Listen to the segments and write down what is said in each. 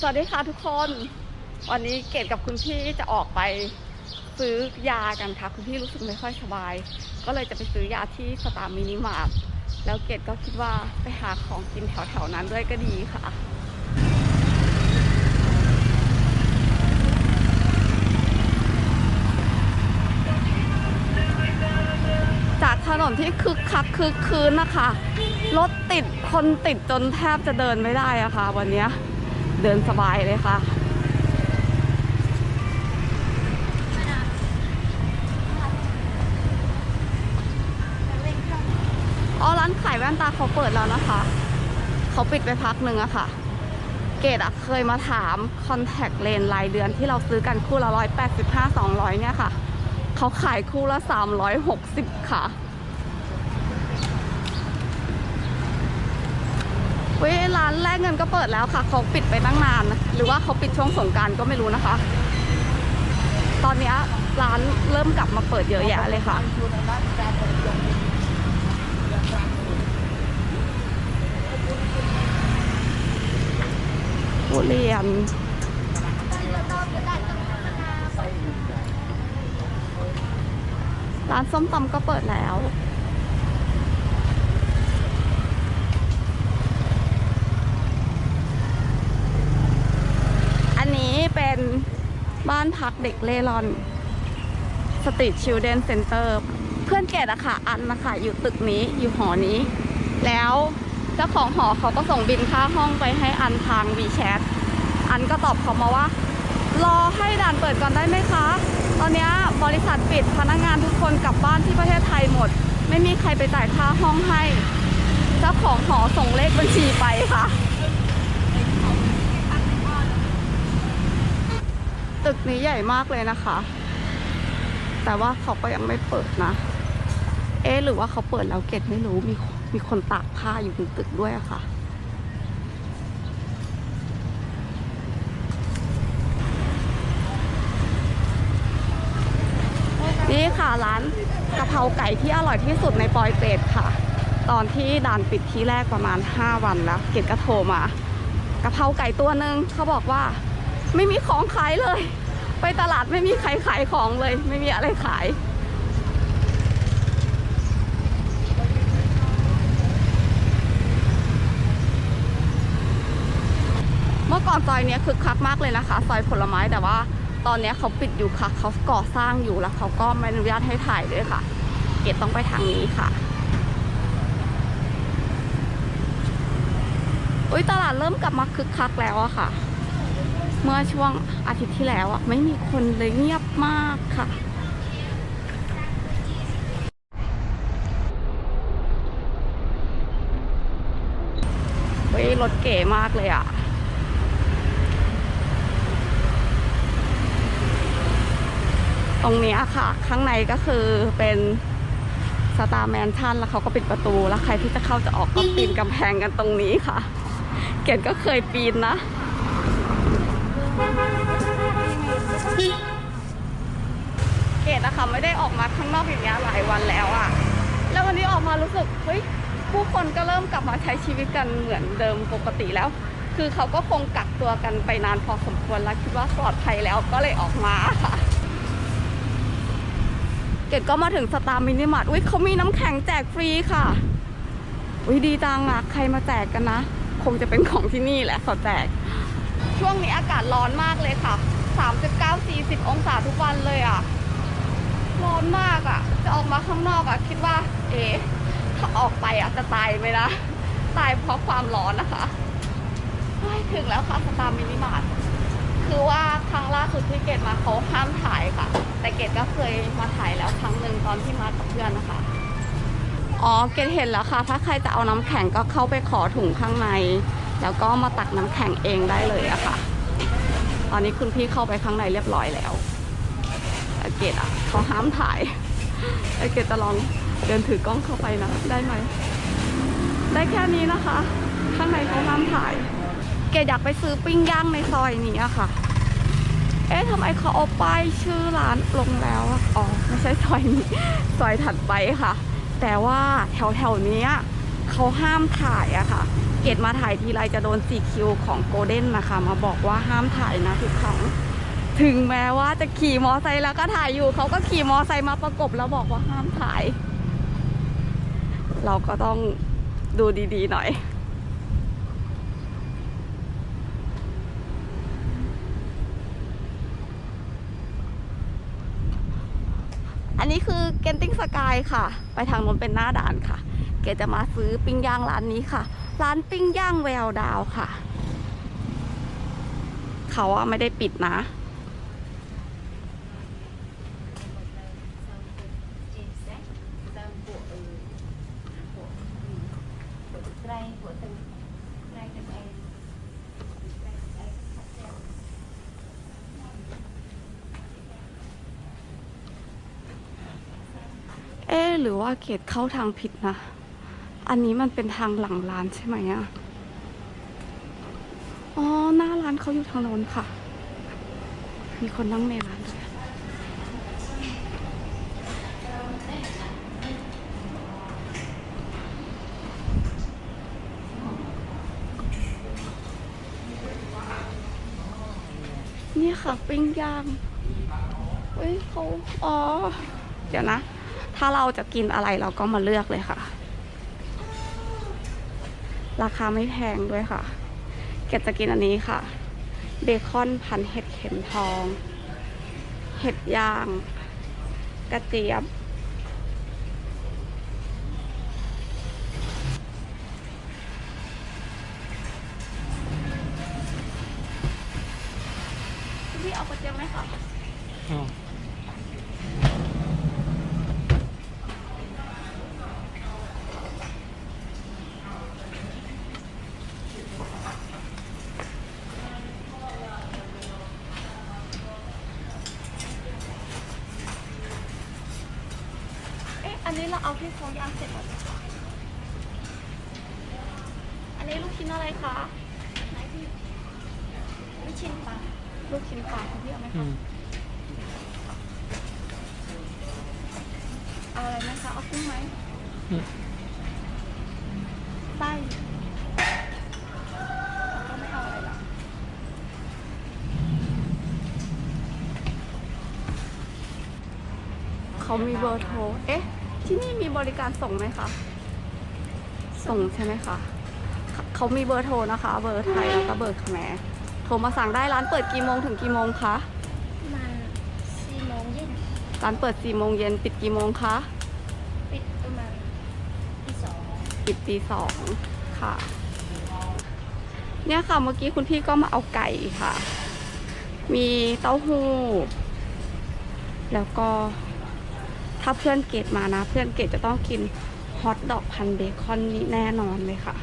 สวัสดีค่ะทุกคน วันนี้เกดกับคุณพี่จะออกไปซื้อยากันค่ะ คุณพี่รู้สึกไม่ค่อยสบาย ก็เลยจะไปซื้อยาที่สตาร์มินิมาร์ทแล้วเกดก็คิดว่าไปหาของกินแถวๆนั้นด้วยก็ดีค่ะจากถนนที่คึกคักคึกคืนนะคะ รถติดคนติดจนแทบจะเดินไม่ได้อะค่ะ วันนี้ เดินสบายเลยค่ะอ๋อร้านขายแว่นตาเขาเปิดแล้วนะคะ เขาปิดไปพักหนึ่งอะค่ะ เกดอะเคยมาถามคอนแทคเลนรายเดือนที่เราซื้อกันคู่ละร้อยแปดสิบห้าสองร้อยเนี่ยค่ะ เขาขายคู่ละสามร้อยหกสิบค่ะ เว้ยร้านแรกเงินก็เปิดแล้วค่ะเขาปิดไปตั้งนาน หรือว่าเขาปิดช่วงสงการก็ไม่รู้นะคะ ตอนนี้ร้านเริ่มกลับมาเปิดเยอะแยะเลยค่ะทุเรียนร้านส้มตำก็เปิดแล้ว อันนี้เป็น บ้านพักเด็กเล่ร่อนสตรีทชิลเดนเซ็นเตอร์เพื่อนเกดอะค่ะ อันนะคะอยู่ตึกนี้อยู่หอนี้ แล้วเจ้าของหอเขาก็ส่งบินค่าห้องไปให้อันทางวีแชทอันก็ตอบเขามาว่า รอให้ด่านเปิดก่อนได้ไหมคะ ตอนนี้บริษัทปิดพนักงานทุกคนกลับบ้านที่ประเทศไทยหมด ไม่มีใครไปจ่ายค่าห้องให้ เจ้าของหอส่งเลขบัญชีไปค่ะ ตึกนี้ใหญ่มากเลยนะคะ แต่ว่าเขาก็ยังไม่เปิดนะ เอ๊หรือว่าเขาเปิดแล้วเกตไม่รู้มีมีคนตากผ้าอยู่บนตึกด้วยอะค่ะ นี่ค่ะร้านกะเพราไก่ที่อร่อยที่สุดในปอยเป็ดค่ะ ตอนที่ด่านปิดที่แรกประมาณ 5 วันแล้ว เกดก็โทรมากะเพราไก่ตัวหนึ่งเขาบอกว่า ไม่มีของขายเลย ไปตลาดไม่มีใครขายของเลย ไม่มีอะไรขายเมื่อก่อนซอยนี้คึกคักมากเลยนะคะซอยผลไม้แต่ว่าตอนนี้เขาปิดอยู่ค่ะเขาก่อสร้างอยู่แล้วเขาก็ไม่อนุญาตให้ถ่ายด้วยค่ะ เกดต้องไปทางนี้ค่ะอุ้ยตลาดเริ่มกลับมาคึกคักแล้วอะค่ะ เมื่อช่วงอาทิตย์ที่แล้วอะไม่มีคนเลยเงียบมากค่ะเฮ้ยรถเก๋มากเลยอะตรงนี้ค่ะ ข้างในก็คือเป็นสตาร์แมนชั่นแล้วเขาก็ปิดประตู แล้วใครที่จะเข้าจะออกก็ปีนกำแพงกันตรงนี้ค่ะ เกดก็เคยปีนนะ เกดนะค่ะไม่ได้ออกมาข้างนอกอย่างเงี้ยหลายวันแล้วอะแล้ววันนี้ออกมารู้สึกเฮ้ยผู้คนก็เริ่มกลับมาใช้ชีวิตกันเหมือนเดิมปกติแล้ว คือเขาก็คงกักตัวกันไปนานพอสมควรแล้วคิดว่าปลอดภัยแล้วก็เลยออกมาค่ะเกดก็มาถึงสตาร์มินิมาร์ทอุ้ยเขามีน้ำแข็งแจกฟรีค่ะอุ้ยดีจังอะใครมาแจกกันนะ คงจะเป็นของที่นี่แหละเขาแจก ช่วงนี้อากาศร้อนมากเลยค่ะ 39-40 องศาทุกวันเลยอะร้อนมากอะจะออกมาข้างนอกอะคิดว่า เอ๊ะ ถ้าออกไปอะจะตายไหมนะตายเพราะความร้อนนะคะถึงแล้วค่ะสตาร์มินิมาร์ทคือว่าครั้งล่าสุดที่เกดมาเขาห้ามถ่ายค่ะ แต่เกดก็เคยมาถ่ายแล้วครั้งหนึ่งตอนที่มากับเพื่อนนะคะ อ๋อ เกดเห็นแล้วค่ะ ถ้าใครจะเอาน้ำแข็งก็เข้าไปขอถุงข้างใน แล้วก็มาตักน้ำแข็งเองได้เลยอะค่ะ ตอนนี้คุณพี่เข้าไปข้างในเรียบร้อยแล้วแต่เกดอะเขาห้ามถ่ายแต่เกดจะลองเดินถือกล้องเข้าไปนะ ได้ไหม ได้แค่นี้นะคะ ข้างในเขาห้ามถ่าย เกดอยากไปซื้อปิ้งย่างในซอยนี้อะค่ะ เอ๊ะทำไมเขาเอาป้ายชื่อร้านลงแล้วอะอ๋อไม่ใช่ซอยนี้ซอยถัดไปค่ะ แต่ว่าแถวแถวนี้ เขาห้ามถ่ายอะค่ะ เกดมาถ่ายทีไรจะโดนสีคิวของโกลเด้นนะคะ มาบอกว่าห้ามถ่ายนะทุกครั้งถึงแม้ว่าจะขี่มอไซค์แล้วก็ถ่ายอยู่ เขาก็ขี่มอไซค์มาประกบแล้วบอกว่าห้ามถ่าย เราก็ต้องดูดีๆหน่อย อันนี้คือเกนติ้งสกายค่ะ ไปทางนู้นเป็นหน้าด่านค่ะ กจะมาซื้อปิ้งย่างร้านนี้ค่ะ ร้านปิ้งย่างแววดาวค่ะ เขาอะไม่ได้ปิดนะ เอ๊ะหรือว่าเกดเข้าทางผิดนะ อันนี้มันเป็นทางหลังร้านใช่ไหมอะอ๋อ หน้าร้านเขาอยู่ทางโน้นค่ะ มีคนนั่งในร้านด้วยนี่ค่ะปิ้งย่างเฮ้ยเขาอ๋อ เดี๋ยวนะ ถ้าเราจะกินอะไรเราก็มาเลือกเลยค่ะ ราคาไม่แพงด้วยค่ะ เกดจะกินอันนี้ค่ะ เบคอนพันเห็ดเข็มทอง เห็ดย่าง กระเจี๊ยบ เราเอาที่เขาย่างเสร็จแล้วอันนี้ลูกชิ้นอะไรคะไหนพี่ลูกชิ้นปลาลูกชิ้นปลาคุณพี่เอาไหมอืคะมเอาอะไรไหมคะเอากุ้งไหมอืมไส้ก็ไม่เอาอะไรหรอกเขามีเบอร์โทรเอ๊ะ ที่นี่มีบริการส่งไหมคะ ส่งใช่ไหมคะ เขามีเบอร์โทรนะคะ เบอร์ไทยแล้วก็เบอร์แขมรโทรมาสั่งได้ร้านเปิดกี่โมงถึงกี่โมงคะประมาณสี่โมงเย็นร้านเปิด4โมงเย็นปิดกี่โมงคะ ปิดประมาณที่สองปิดตีสองค่ะ เนี่ยค่ะเมื่อกี้คุณพี่ก็มาเอาไก่ค่ะ มีเต้าหู้ แล้วก็ ถ้าเพื่อนเกดมานะ เพื่อนเกดจะต้องกินฮอทดอกพันเบคอนนี้แน่นอนเลยค่ะ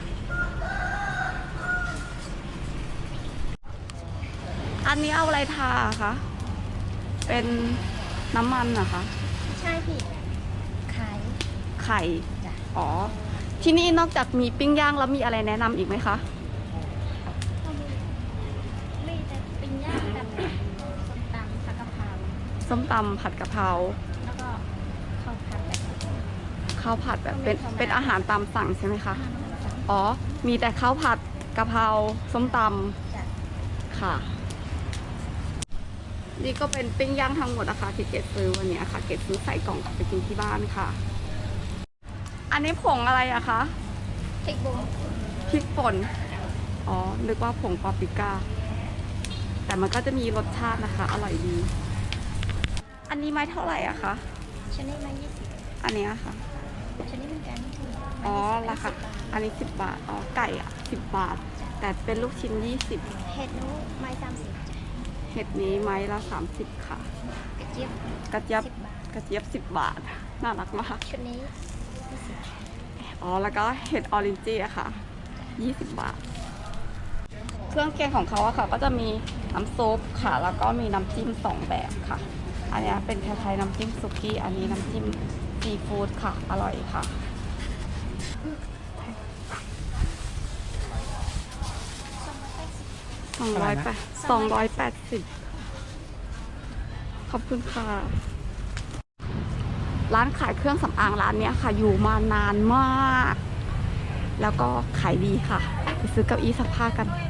อันนี้เอาอะไรทาคะ เป็นน้ำมันเหรอคะ ใช่พี่ขายไข่จ้ะอ๋อ ที่นี่นอกจากมีปิ้งย่างแล้วมีอะไรแนะนำอีกไหมคะก็มีมีแต่ปิ้งย่างกับส้มตำผัดกะเพราส้มตำผัดกะเพรา แล้วก็ข้าวผัดแบบ ข้าวผัดแบบเป็นก็มีธรรมดาเป็นอาหารตามสั่งใช่ไหมคะอาหารตามสั่งอ๋อ มีแต่ข้าวผัดกะเพราส้มตจ้ะำค่ะ นี่ก็เป็นปิ้งย่างทั้งหมดนะคะที่เกดซื้อวันเนี้ยค่ะ เกดซื้อใส่กล่องกลับไปกินที่บ้านค่ะ อันนี้ผงอะไรอะคะพริกบุ้งพริกป่นอ๋อ นึกว่าผงปาปริก้า แต่มันก็จะมีรสชาตินะคะ อร่อยดี อันนี้ไม้เท่าไหร่อะคะชนิดมายี่สิบอันเนี้ยค่ะ ชนิดเหมือนกันนี่คืออ๋อไม้รายี่คาสิบบาทอันนี้สิบบาท อ๋อ ไก่อะสิบบาท แต่เป็นลูกชิ้นยี่สิบเห็ดนู้ไม้สามสิบจ้ะเห็ดนี้ไม้ละสามสิบค่ะ กระเจี๊ยบกระเจี๊ยบสิบบาทกระเจี๊ยบสิบบาท น่ารักมาก ชุดนี้ยี่สิบอ๋อ แล้วก็เห็ดออรินจีอะค่ะยี่สิบบาท เครื่องแกงของเขาอะค่ะ ก็จะมีน้ำซุปค่ะ แล้วก็มีน้ำจิ้มสองแบบค่ะ อันเนี้ยเป็นคล้ายๆน้ำจิ้มสุกี้ อันนี้น้ำจิ้ม ซีฟู้ดค่ะ อร่อยค่ะ สองร้อยแปดสองร้อยแปดสิบขอบคุณค่ะ ร้านขายเครื่องสำอางร้านเนี้ยค่ะ อยู่มานานมาก แล้วก็ขายดีค่ะ ไปซื้อเก้าอี้ซักผ้ากันเนี่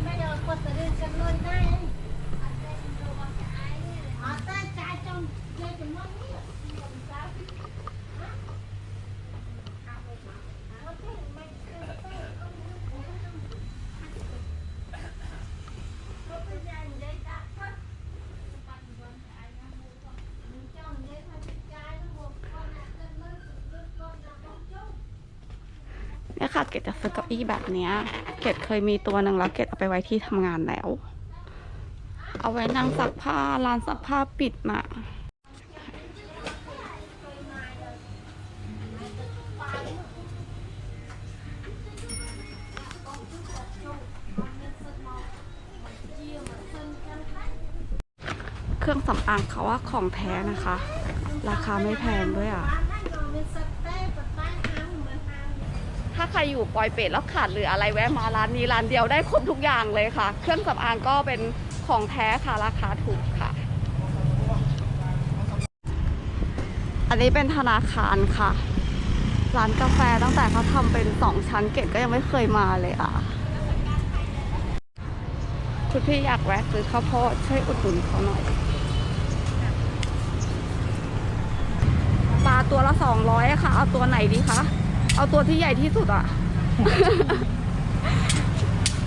ค่ะเกดจะซื้อเก้าอี้แบบเนี้ย เกดเคยมีตัวหนึ่งแล้วเกดเอาไปไว้ที่ทำงานแล้ว เอาไว้นั่งซักผ้าร้านซักผ้าปิดน่ะเครื่องสำอางเขาว่าของแท้นะคะ ราคาไม่แพงด้วยอะ ถ้า ใครอยู่ปอยเป็ดแล้วขาดหลืออะไรแวะมาร้านนี้ร้านเดียวได้ครบทุกอย่างเลยค่ะ เครื่องสำอางก็เป็นของแท้ค่ะราคาถูกค่ะ อันนี้เป็นธนาคารค่ะ ร้านกาแฟตั้งแต่เขาทำเป็นสองชั้นเกตก็ยังไม่เคยมาเลยอะ คุณพี่อยากแวะซื้อข้าวโพดช่วยอุดหนุนเขาหน่อยปลาตัวละสองร้อยค่ะ เอาตัวไหนดีคะ เอาตัวที่ใหญ่ที่สุดอะ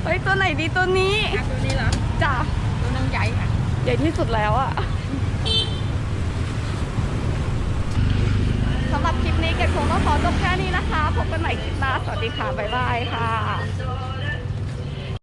เฮ้ย ตัวไหนดีตัวนี้ตัวนี้เหรอจ้ะ ตัวนึงใหญ่ค่ะใหญ่ที่สุดแล้วอะสำหรับคลิปนี้เกดคงต้องขอจบแค่นี้นะคะ พบกันใหม่คลิปหน้า สวัสดีค่ะ บ๊ายบายค่ะ